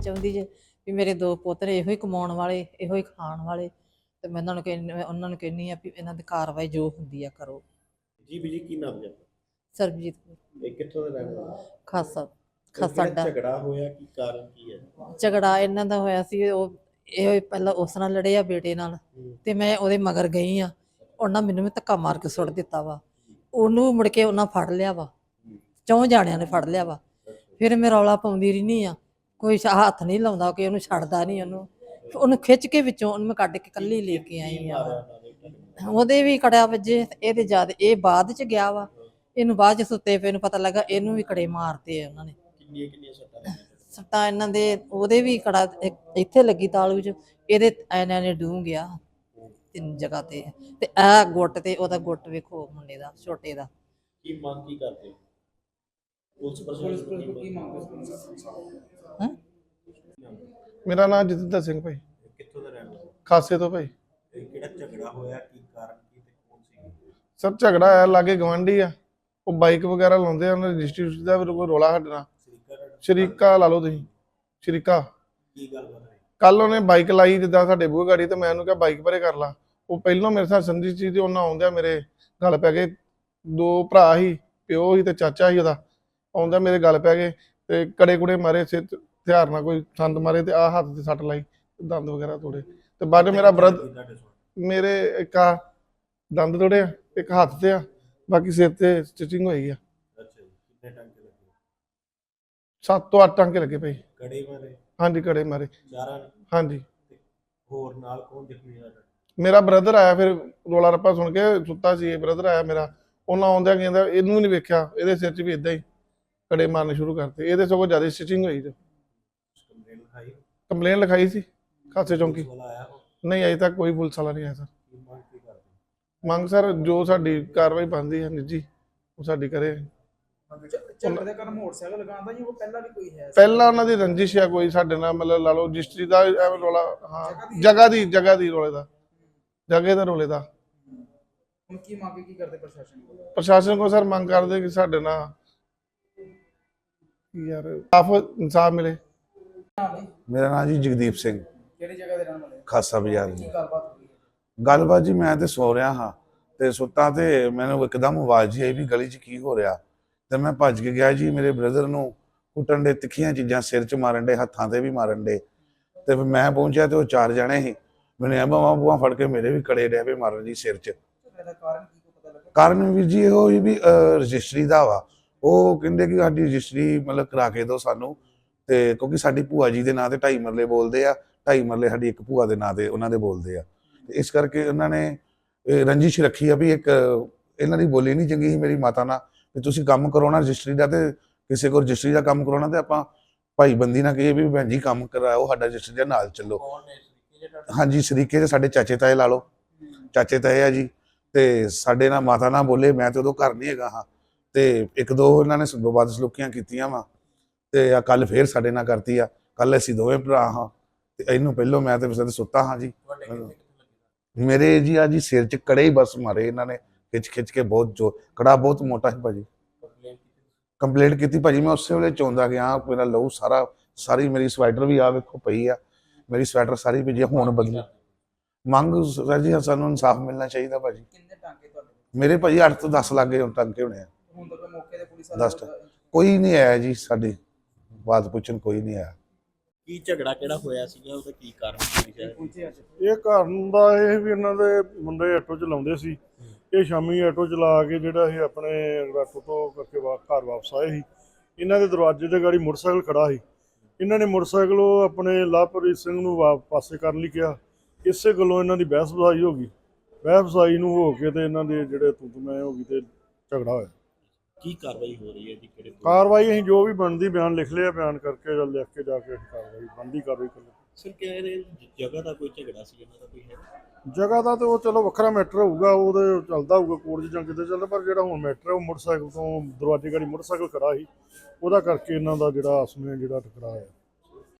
ਚਾਹੁੰਦੀ ਜੇ ਵੀ ਮੇਰੇ ਦੋ ਪੁੱਤ ਨੇ ਇਹੋ ਹੀ ਕਮਾਉਣ ਵਾਲੇ ਇਹੋ ਹੀ ਖਾਣ ਵਾਲੇ ਤੇ ਮੈਂ ਉਹਨਾਂ ਨੂੰ ਕਹਿੰਦੀ ਉਹਨਾਂ ਨੂੰ ਕਹਿੰਦੀ ਆ ਵੀ ਇਹਨਾਂ ਦੀ ਕਾਰਵਾਈ ਜੋ ਹੁੰਦੀ ਆ ਕਰੋ। ਜੀ ਵੀ ਜੀ ਕੀ ਨਾਮ ਹੈ ਸਰਬਜੀਤ ਕੌਰ, ਇਹ ਕਿੱਥੋਂ ਦੇ ਰਹਿਣ ਵਾਲੇ? ਖਾਸਾ ਖਾਸਾ ਅੱਡਾ ਝਗੜਾ ਹੋਇਆ ਕੀ ਕਾਰਨ ਕੀ ਹੈ? ਝਗੜਾ ਇਹਨਾਂ ਦਾ ਹੋਇਆ ਸੀ ਉਹ ਇਹੋ ਪਹਿਲਾਂ ਉਸ ਨਾਲ ਲੜੇ ਆ ਬੇਟੇ ਨਾਲ। ਤੇ ਮੈਂ ਉਹਦੇ ਮਗਰ ਗਈ ਆ। ਉਹਨਾਂ ਮੈਨੂੰ ਵੀ ਧੱਕਾ ਮਾਰ ਕੇ ਸੁੱਟ ਦਿੱਤਾ ਵਾ। ਉਹਨੂੰ ਮੁੜ ਕੇ ਉਹਨਾਂ ਫੜ ਲਿਆ ਵਾ। ਚੌਂ ਜਾਣਿਆਂ ਨੇ ਫੜ ਲਿਆ ਵਾ। ਫਿਰ ਮੈਂ ਰੌਲਾ ਪਾਉਂਦੀ ਰਹਿਨੀ ਆ। ਕੋਈ ਸ਼- ਹੱਥ ਨਹੀਂ ਲਾਉਂਦਾ ਕਿ ਉਹਨੂੰ ਛੱਡਦਾ ਨਹੀਂ ਉਹਨੂੰ। ਉਹਨੂੰ ਖਿੱਚ ਕੇ ਵਿੱਚੋਂ ਉਹਨੂੰ ਮੈਂ ਕੱਢ ਕੇ ਕੱਲੀ ਲੈ ਕੇ ਆਈ ਆ? ਉਹਦੇ ਵੀ ਕੜਿਆ ਵੱਜੇ ਤੇ ਇਹਦੇ ਜਦ ਇਹ ਬਾਅਦ ਚ ਗਿਆ ਵਾ ਇਹਨੂੰ ਬਾਅਦ ਚ ਸੁੱਤੇ ਪਏ ਨੂੰ ਪਤਾ ਲੱਗਾ ਇਹਨੂੰ ਵੀ ਕੜੇ ਮਾਰਤੇ ਆ ਉਹਨਾਂ ਨੇ। ਕਿੰਨੀਆਂ ਕਿੰਨੀਆਂ ਸੱਟਾਂ ਲੱਗੀਆਂ? ਸੱਟਾਂ ਇਹਨਾਂ ਦੇ ਉਹਦੇ ਵੀ ਕੜਾ ਇੱਕ ਇੱਥੇ ਲੱਗੀ ਤਾਲੂ ਚ ਇਹਦੇ ਇਹਨਾਂ ਨੇ ਡੂੰ ਗਿਆ। ਤਿੰਨ ਜਗ੍ਹਾ ਤੇ। ਤੇ ਇਹ ਗੁੱਟ ਤੇ ਉਹਦਾ ਗੁੱਟ ਵੇਖੋ ਮੁੰਡੇ ਦਾ ਛੋਟੇ ਦਾ। ਕੀ ਮੰਗ ਕੀ ਕਰਦੇ? ਹੋ ਪੁਲਿਸ ਪ੍ਰਸ਼ਾਸਨ ਤੋਂ ਕੀ ਮੰਗ ਹੈਂ? ਮੇਰਾ ਨਾਮ ਜਤਿੰਦਰ ਸਿੰਘ ਭਾਈ। ਕਿੱਥੋਂ ਦੇ ਰਹਿਣ ਵਾਲੇ? ਖਾਸੇ ਤੋਂ ਭਾਈ। ਕਿਹੜਾ ਝਗੜਾ ਹੋਇਆ? ਕੀ ਕਾਰਨ ਕੀ ਤੇ ਕੌਣ ਸੀ? ਸਰ ਝਗੜਾ ਆਇਆ ਲਾਗੇ ਗਵਾਂਢੀ ਆ। ਉਹ ਬਾਈਕ ਵਗੈਰਾ ਲਾਉਂਦੇ ਆ ਉਹਨਾਂ ਰਜਿਸਟਰੀ ਦਾ ਵੀ ਕੋਈ ਰੋਲਾ ਹਟਣਾ। ਸਰੀਕਾ ਲਾ ਲਓ ਤੁਸੀਂ। ਸ਼ਰੀਕਾ। ਕੀ ਗੱਲ ਬਣ ਰਹੀ ਕੱਲ ਉਹਨੇ ਬਾਈਕ ਲਾਈ ਜਿੱਦਾਂ ਸਾਡੇ ਬੂਹੇ ਗਾੜੀ ਤੇ ਮੈਂ ਉਹਨੂੰ ਕਿਹਾ ਬਾਈਕ ਪਰੇ ਕਰ ਲਾ। ਉਹ ਪਹਿਲਾਂ ਮੇਰੇ ਸਾਥ ਸੰਜੀ ਸੀ ਤੇ ਉਹਨਾਂ ਆਉਂਦਿਆਂ ਮੇਰੇ ਗੱਲ ਪੈ ਗਏ। ਦੋ ਭਰਾ ਸੀ ਪਿਓ ਸੀ ਤੇ ਚਾਚਾ ਸੀ ਉਹਦਾ। ਆਉਂਦਾ ਮੇਰੇ ਗੱਲ ਪੈ ਗਏ ਤੇ ਕੜੇ ਕੁੜੇ ਮਾਰੇ ਸਿਰ ਹਥਿਆਰ ਨਾਲ ਕੋਈ ਸੰਦ ਮਾਰੇ ਤੇ ਆਹ ਹੱਥ ਤੇ ਸੱਟ ਲਾਈ ਦੰਦ ਵਗੈਰਾ ਤੋੜੇ। ਤੇ ਬਾਅਦ 'ਚ ਮੇਰਾ ਸੁਣ ਮੇਰੇ ਇੱਕ ਆ ਦੰਦ ਤੋੜੇ ਆ ਇੱਕ ਹੱਥ ਤੇ ਆ ਬਾਕੀ ਸਿਰ ਤੇ ਸਟਿਚਿੰਗ ਹੋਈ ਆ। ਅੱਛਾ ਜੀ ਕਿੰਨੇ ਟਾਂਕੇ ਲੱਗੇ? ਸੱਤ ਤੋਂ ਅੱਠ ਟਾਂਕੇ ਲੱਗੇ ਪਈ ਕੜੇ ਮਾਰੇ? ਹਾਂਜੀ ਕੜੇ ਮਾਰੇ। ਚਾਰਾਂ ਨੇ? ਹਾਂਜੀ। ਹੋਰ ਨਾਲ ਕੌਣ ਜ਼ਖਮੀ ਹੋਇਆ ਤੁਹਾਡਾ? ਮੇਰਾ ਬ੍ਰਦਰ ਆਇਆ ਫਿਰ ਰੋਲਾ ਰੱਪਾ ਸੁਣ ਕੇ ਸੁੱਤਾ ਸੀ ਇਹ ਬ੍ਰਦਰ ਆਇਆ ਮੇਰਾ। ਉਹਨਾਂ ਆਉਂਦਿਆਂ ਕਹਿੰਦਾ ਇਹਨੂੰ ਨਹੀਂ ਵੇਖਿਆ ਇਹਦੇ ਸਿਰ 'ਚ ਵੀ ਇਦਾਂ ਹੀ। ਕੜੇ ਮਾਰਨੇ ਸ਼ੁਰੂ ਕਰਤੇ। ਇਹਦੇ ਸਗੋਂ ਜ਼ਿਆਦਾ ਸਟਿਚਿੰਗ ਹੋਈ ਲਿਖਾਈ? ਕੰਪਲੇਨ ਲਿਖਾਈ ਸੀ ਖਾਸੇ ਚੌਂਕੀ। ਨਹੀਂ ਅਜੇ ਤੱਕ ਕੋਈ ਪੁਲਿਸ ਵਾਲਾ ਨਹੀਂ ਆਇਆ ਸਰ। ਮੰਗ ਸਰ ਜੋ ਸਾਡੀ ਕਾਰਵਾਈ ਬਣਦੀ ਹੈ ਨਿੱਜੀ ਉਹ ਸਾਡੀ ਕਰੇ। ਝਗੜੇ ਦਾ ਮੋਟਰਸਾਈਕਲ ਲਗਾਉਂਦਾ ਜੀ ਉਹ ਪਹਿਲਾਂ ਵੀ ਕੋਈ ਹੈ ਪਹਿਲਾਂ ਉਹਨਾਂ ਦੀ ਰੰਜਿਸ਼ ਆ ਕੋਈ ਸਾਡੇ ਨਾਲ ਮਤਲਬ ਲਾ ਲਓ ਰਜਿਸਟਰੀ ਦਾ ਐਵੇਂ ਰੋਲਾ ਹਾਂ ਜਗ੍ਹਾ ਦੀ ਜਗ੍ਹਾ ਦੀ ਰੋਲੇ ਦਾ। ਜਗ੍ਹਾ ਦਾ ਰੋਲੇ ਦਾ। ਹੁਣ ਕੀ ਮੰਗ ਕੀ ਕਰਦੇ ਪ੍ਰਸ਼ਾਸਨ ਕੋਲ? ਪ੍ਰਸ਼ਾਸਨ ਕੋ ਸਰ ਮੰਗ ਕਰਦੇ ਕਿ ਸਾਡੇ ਨਾਲ ਯਾਰ ਆਫ ਇਨਸਾਫ ਮਿਲੇ। ਮੇਰਾ ਨਾਮ ਜੀ ਜਗਦੀਪ ਸਿੰਘ। ਕਿਹੜੀ ਜਗ੍ਹਾ ਦੇ ਰਹਿਣ ਵਾਲੇ? ਖਾਸਾ ਬਾਜ਼ਾਰ ਜੀ। ਗੱਲਬਾਤ ਹੋਈ ਹੈ? ਗੱਲਬਾਤ ਜੀ ਮੈਂ ਤੇ ਸੋ ਰਿਹਾ ਹਾਂ ਤੇ ਸੁੱਤਾ ਤੇ ਮੈਨੂੰ ਇੱਕਦਮ ਆਵਾਜ਼ ਜੀ ਆਈ ਵੀ ਗਲੀ 'ਚ ਕੀ ਹੋ ਰਿਹਾ। ਤੇ ਮੈਂ ਭੱਜ ਕੇ ਗਿਆ ਜੀ ਮੇਰੇ ਬ੍ਰਦਰ ਨੂੰ ਕੁੱਟਣ ਦੇ ਤਿੱਖੀਆਂ ਚੀਜ਼ਾਂ ਸਿਰ 'ਚ ਮਾਰਨ ਦੇ ਹੱਥਾਂ ਤੇ ਵੀ ਮਾਰਨ ਦੇ। ਤੇ ਫਿਰ ਮੈਂ ਪਹੁੰਚਿਆ ਤੇ ਉਹ ਚਾਰ ਜਣੇ ਸੀ ਮੈਨੂੰ ਐ ਬਾਹਾਂ ਬੂਹਾਂ ਫੜ ਕੇ ਮੇਰੇ ਵੀ ਕੜੇ ਡਿਆ ਪਏ ਮਾਰਨ ਜੀ ਸਿਰ 'ਚ। ਕਾਰਨ ਕੀ ਕੋ ਪਤਾ ਲੱਗਾ ਕਾਰਨ ਵੀਰ ਜੀ ਇਹੋ ਵੀ ਰਜਿਸਟਰੀ ਦਾ ਵਾ। ਉਹ ਕਹਿੰਦੇ ਕਿ ਸਾਡੀ ਰਜਿਸਟਰੀ ਮਤਲਬ ਕਰਾ ਕੇ ਦਿਓ ਸਾਨੂੰ ਤੇ ਕਿਉਂਕਿ ਸਾਡੀ ਭੂਆ ਜੀ ਦੇ ਨਾਂ ਤੇ ਢਾਈ ਮਰਲੇ ਬੋਲਦੇ ਆ ਢਾਈ ਮਰਲੇ ਸਾਡੀ ਇੱਕ ਭੂਆ ਦੇ ਨਾਂ ਤੇ ਉਹਨਾਂ ਦੇ ਬੋਲਦੇ ਆ। ਤੇ ਇਸ ਕਰਕੇ ਉਹਨਾਂ ਨੇ ਰੰਜਿਸ਼ ਰੱਖੀ ਆ ਵੀ ਇੱਕ ਇਹਨਾਂ ਦੀ ਬੋਲੀ ਨਹੀਂ ਚੰਗੀ ਸੀ ਮੇਰੀ ਮਾਤਾ ਨਾਲ ਵੀ ਤੁਸੀਂ ਕੰਮ ਕਰੋ ਨਾ ਰਜਿਸਟਰੀ ਦਾ ਤੇ ਕਿਸੇ ਕੋਲ ਰਜਿਸਟਰੀ ਦਾ ਕੰਮ ਕਰਾਉਣਾ ਤੇ ਆਪਾਂ ਭਾਈ ਬੰਦੀ ਨਾਲ ਕਹੀਏ ਵੀ ਭੈਣ ਜੀ ਕੰਮ ਕਰਾਓ ਸਾਡਾ ਰਜਿਸਟਰੀ ਦੇ ਨਾਲ ਚੱਲੋ। ਹਾਂਜੀ ਸਰੀਕੇ ਦੇ ਸਾਡੇ ਚਾਚੇ ਤਾਏ ਲਾ ਲਓ। ਚਾਚੇ ਤਾਏ ਆ ਜੀ ਤੇ ਸਾਡੇ ਨਾਲ ਮਾਤਾ ਨਾਲ ਬੋਲੇ ਮੈਂ ਤੇ ਉਦੋਂ ਘਰ ਨਹੀਂ ਹੈਗਾ ਹਾਂ। ਤੇ ਇੱਕ ਦੋ ਇਹਨਾਂ ਨੇ ਬਦ ਸਲੂਕੀਆਂ ਕੀਤੀਆਂ ਵਾ ਤੇ ਆ ਕੱਲ ਫੇਰ ਸਾਡੇ ਨਾਲ ਕਰਤੀ ਆ। ਕੱਲ ਅਸੀਂ ਦੋਵੇਂ ਭਰਾ ਹਾਂ ਤੇ ਇਹਨੂੰ ਪਹਿਲੋਂ ਮੈਂ ਤੇ ਵਿਸਦੇ ਸੁੱਤਾ ਹਾਂ ਜੀ। ਮੇਰੇ ਜੀ ਆ ਜੀ ਸਿਰ 'ਚ ਕੜੇ ਹੀ ਬਸ ਮਾਰੇ ਇਹਨਾਂ ਨੇ ਖਿੱਚ ਖਿੱਚ ਕੇ ਬਹੁਤ ਜੋ ਕੜਾ ਬਹੁਤ ਮੋਟਾ ਸੀ ਭਾਜੀ। ਕੰਪਲੇਂਟ ਕੀਤੀ ਕੰਪਲੇਂਟ ਕੀਤੀ ਭਾਜੀ ਮੈਂ ਉਸੇ ਵੇਲੇ ਚੌਂਦਾ ਗਿਆ ਮੇਰਾ ਲਹੂ ਸਾਰਾ ਸਾਰੀ ਮੇਰੀ ਸਵੈਟਰ ਵੀ ਆ ਵੇਖੋ ਪਈ ਆ ਮੇਰੀ ਸਵੈਟਰ ਸਾਰੀ ਭੇਜੀ ਹੁਣ ਬਦਲੀ ਮੰਗ ਸਰ ਜੀ ਸਾਨੂੰ ਇਨਸਾਫ ਮਿਲਣਾ ਚਾਹੀਦਾ ਭਾਜੀ। ਕਿੰਨੇ ਟਾਂਕੇ ਤੁਹਾਡੇ ਮੇਰੇ ਭਾਜੀ 8 ਤੋਂ 10 ਲੱਗੇ ਹੁਣ ਟੰਕੇ ਹੋਣੇ ਆ। ਹੁਣ ਤੱਕ ਮੌਕੇ ਤੇ ਪੁਲਿਸ ਦਸ ਕੋਈ ਨਹੀਂ ਆਇਆ ਜੀ ਸਾਡੀ ਬਾਤ ਪੁੱਛਣ ਕੋਈ ਨਹੀਂ ਆਇਆ। ਕੀ ਝਗੜਾ ਕਿਹੜਾ ਹੋਇਆ ਸੀਗਾ? ਉਹਦਾ ਕੀ ਕਾਰਨ ਸੀ? ਸ਼ਾਇਦ ਪਹੁੰਚੇ ਅੱਜ? ਇਹ ਕਾਰਨ ਦਾ ਇਹ ਵੀ ਇਹਨਾਂ ਦੇ ਮੁੰਡੇ ਆਟੋ ਚਲਾਉਂਦੇ ਸੀ। ਇਹ ਸ਼ਾਮੀ ਆਟੋ ਚਲਾ ਕੇ ਜਿਹੜਾ ਇਹ ਆਪਣੇ ਆਟੋ ਤੋਂ ਕਰਕੇ ਵਾ- ਘਰ ਵਾਪਸ ਆਏ ਸੀ। ਇਹਨਾਂ ਦੇ ਦਰਵਾਜ਼ੇ ਤੇ ਗਾੜੀ ਮੋਟਰਸਾਈਕਲ ਖੜਾ ਸੀ। ਇਹਨਾਂ ਨੇ ਮੋਟਰਸਾਈਕਲ ਉਹ ਆਪਣੇ ਲਵਪ੍ਰੀਤ ਸਿੰਘ ਨੂੰ ਵਾ- ਪਾਸੇ ਕਰਨ ਲਈ ਕਿਹਾ। ਇਸੇ ਗੱਲੋਂ ਇਹਨਾਂ ਦੀ ਬਹਿਸ ਬਸਾਈ ਹੋ ਗਈ। ਬਹਿਸ ਬਸਾਈ ਨੂੰ ਹੋ ਕੇ ਤੇ ਇਹਨਾਂ ਦੇ ਜਿਹੜੇ ਤੂੰ ਮੈਂ ਹੋ ਗਈ ਤੇ ਝਗੜਾ ਹੋਇਆ। ਕੀ ਕਾਰਵਾਈ ਹੋ ਰਹੀ ਹੈ ਜੀ? ਕਿਹੜੇ ਕਾਰਵਾਈ ਅਸੀਂ ਜੋ ਵੀ ਬਣਦੀ ਬਿਆਨ ਲਿਖ ਲਿਆ ਬਿਆਨ ਕਰਕੇ ਜਾਂ ਲਿਖ ਕੇ ਜਾ ਕੇ ਕਾਰਵਾਈ ਬਣਦੀ ਕਾਰਵਾਈ ਕਰ ਸਰ ਕਿ ਇਹਦੇ ਜਗ੍ਹਾ ਦਾ ਕੋਈ ਝਗੜਾ ਸੀ ਇਹਨਾਂ ਦਾ ਕੋਈ ਹੈ? ਜਗ੍ਹਾ ਦਾ ਤੇ ਉਹ ਚਲੋ ਵੱਖਰਾ ਮੈਟਰ ਹੋਊਗਾ ਉਹਦੇ ਚੱਲਦਾ ਹੋਊਗਾ ਕੋਰਟ 'ਚ ਜਾਂ ਕਿਤੇ ਚੱਲਦਾ ਪਰ ਜਿਹੜਾ ਹੁਣ ਮੈਟਰ ਹੈ ਉਹ ਮੋਟਰਸਾਈਕਲ ਤੋਂ ਦਰਵਾਜ਼ੇ ਗਾੜੀ ਮੋਟਰਸਾਈਕਲ ਖੜਾ ਸੀ। ਉਹਦਾ ਕਰਕੇ ਇਹਨਾਂ ਦਾ ਜਿਹੜਾ ਆਸਮੇ ਜਿਹੜਾ ਟਕਰਾਅ ਹੈ।